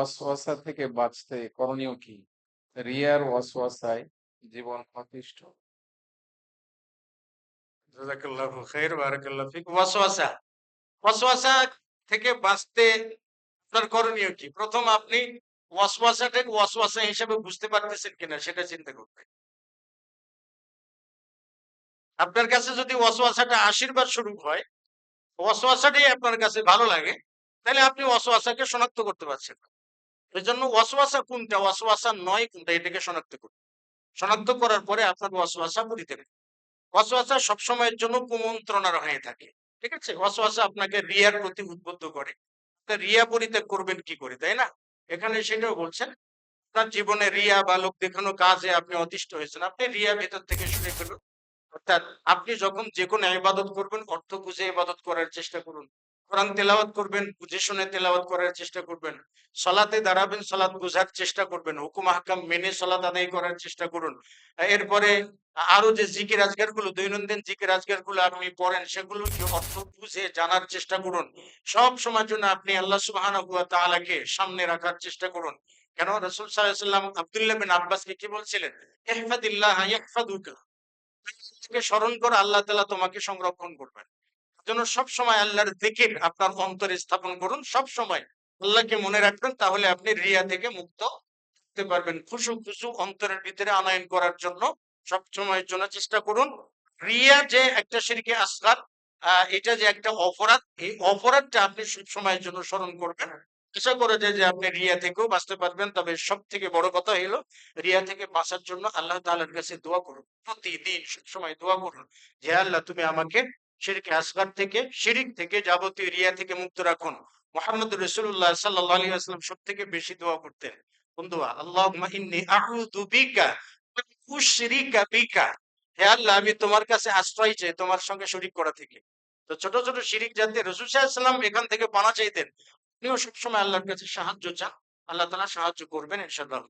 ওয়াসওয়াসা থেকে বাঁচতে করণীয় কি? রিয়ার ওয়াসওয়াসায় জীবন অতিষ্ঠ। খাইর ফিক। ওয়াসওয়াসা ওয়াসওয়াসা থেকে বাঁচতে আপনার করণীয় কি? প্রথম আপনি ওয়াসওয়াসাটাকে ওয়াসওয়াসা হিসেবে বুঝতে পারতেছেন কিনা সেটা চিন্তা করবেন আপনার কাছে যদি ওয়াসওয়াসাটা আশীর্বাদ স্বরূপ হয় ওয়াসওয়াসাটাই আপনার কাছে ভালো লাগে, তাহলে আপনি ওয়াসওয়াসাকে শনাক্ত করতে পারছেন না। এই জন্য ওয়াসওয়াসা কোনটা? ওয়াসওয়াসা নয় কোনটা? এটাকে শনাক্ত করুন। শনাক্ত করার পরে আপনার ওয়াসওয়াসা পরিত্যাগ ওয়াসওয়াসা সবসময়ের জন্য কুমন্ত্রণার হয়ে থাকে। ঠিক আছে? ওয়াসওয়াসা আপনাকে রিয়ার প্রতি উদ্বুদ্ধ করে। রিয়া পরিত্যাগ করবেন কি করে? তাই না? এখানে সেটাও বলছেন, আপনার জীবনে রিয়া বা লোক দেখানো কাজে আপনি অতিষ্ঠ হয়েছেন। আপনি রিয়া ভেতর থেকে শুনে ফেলুন। অর্থাৎ আপনি যখন যে কোনো ইবাদত করবেন, অর্থ বুঝে ইবাদত করার চেষ্টা করুন। কোরআন তেলাওয়াত করবেন বুঝে শুনে তেলাওয়াত করার চেষ্টা করবেন, সলাতে দাঁড়াবেন সলাৎ বোঝার চেষ্টা করবেন, হুকুম, হাকাম মেনে সলাৎ আদায় করার চেষ্টা করুন। এরপরে আরও যে জিকির আজগারগুলো দৈনন্দিন জিকির আজগারগুলো আপনি পড়েন, সেগুলো অর্থ বুঝে জানার চেষ্টা করুন। সব সময়ের জন্য আপনি আল্লাহ তাআলাকে সামনে রাখার চেষ্টা করুন। কেন? রাসূল সাল্লাম আব্দুল্লাহ বিন আব্বাসকে কি বলছিলেন? ইহফাদিল্লাহ ইয়াহফাদুকা স্মরণ করে আল্লাহ তালা তোমাকে সংরক্ষণ করবেন। জন্য সব সময় আল্লাহর জিকির আপনার অন্তরে স্থাপন করুন সব সময় আল্লাহকে মনে রাখবেন তাহলে আপনি রিয়া থেকে মুক্ত হতে পারবেন। খুশু খুশু অন্তরের ভিতরে আনয়ন করার জন্য সব সময়ের জন্য চেষ্টা করুন। রিয়া যে একটা শিরকে আসগার আহ, এটা যে একটা অপরাধ এই অপরাধটা আপনি সব সময়ের জন্য স্মরণ করবেন। আশা করে যায় যে আপনি রিয়া থেকেও বাঁচতে পারবেন তবে সব থেকে বড় কথা হলো রিয়া থেকে বাঁচার জন্য আল্লাহ তাআলার কাছে দোয়া করুন। প্রতিদিন সব সময় দোয়া করুন যে আল্লাহ তুমি আমাকে শিরকে আসগার থেকে, শিরিক থেকে, যাবতীয় রিয়া থেকে মুক্ত রাখুন। মোহাম্মদ রসুল্লাহ সাল্লাহ আলী আসলাম সব থেকে বেশি দোয়া করতেন। বন্ধুয়া আল্লাহ হে আল্লাহ, আমি তোমার কাছে আশ্রয় চাই, তোমার সঙ্গে শরিক করা থেকে। তো ছোট ছোট শিরিক জানতে রসুল এখান থেকে পানা চাইতেন আপনিও সবসময় আল্লাহর কাছে সাহায্য চান। আল্লাহ তাআলা সাহায্য করবেন ইনশাআল্লাহ